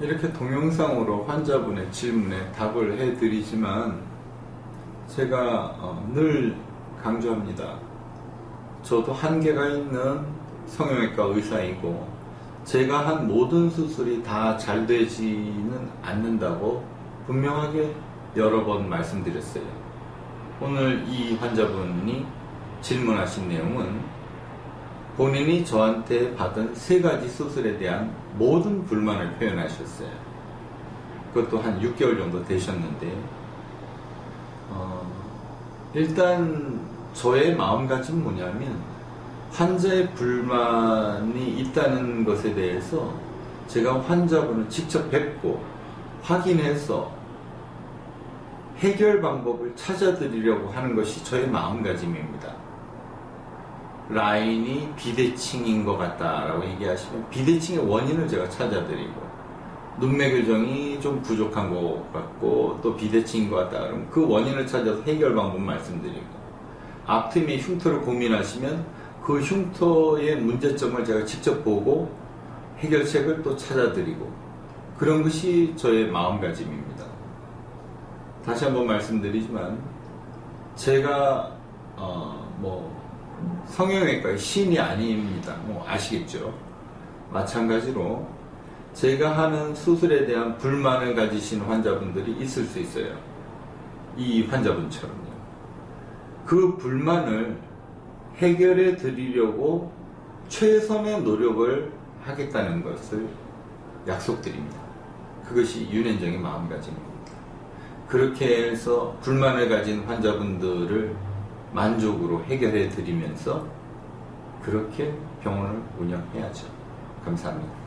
이렇게 동영상으로 환자분의 질문에 답을 해드리지만 제가 어, 늘 강조합니다. 저도 한계가 있는 성형외과 의사이고 제가 한 모든 수술이 다 잘 되지는 않는다고 분명하게 여러 번 말씀드렸어요. 오늘 이 환자분이 질문하신 내용은 본인이 저한테 받은 세 가지 수술에 대한 모든 불만을 표현하셨어요. 그것도 한 6개월 정도 되셨는데, 어, 일단 저의 마음가짐 뭐냐면, 환자의 불만이 있다는 것에 대해서 제가 환자분을 직접 뵙고 확인해서 해결 방법을 찾아드리려고 하는 것이 저의 마음가짐입니다. 라인이 비대칭인 것 같다라고 얘기하시면 비대칭의 원인을 제가 찾아드리고 눈매 교정이 좀 부족한 것 같고 또 비대칭인 것 같다 그러면 그 원인을 찾아서 해결 방법 말씀드리고 앞트임의 흉터를 고민하시면 그 흉터의 문제점을 제가 직접 보고 해결책을 또 찾아드리고 그런 것이 저의 마음가짐입니다. 다시 한번 말씀드리지만 제가 어 뭐 성형외과의 신이 아닙니다. 뭐 아시겠죠? 마찬가지로 제가 하는 수술에 대한 불만을 가지신 환자분들이 있을 수 있어요. 이 환자분처럼요. 그 불만을 해결해 드리려고 최선의 노력을 하겠다는 것을 약속드립니다. 그것이 윤현정의 마음가짐입니다. 그렇게 해서 불만을 가진 환자분들을 만족으로 해결해 드리면서 그렇게 병원을 운영해야죠. 감사합니다.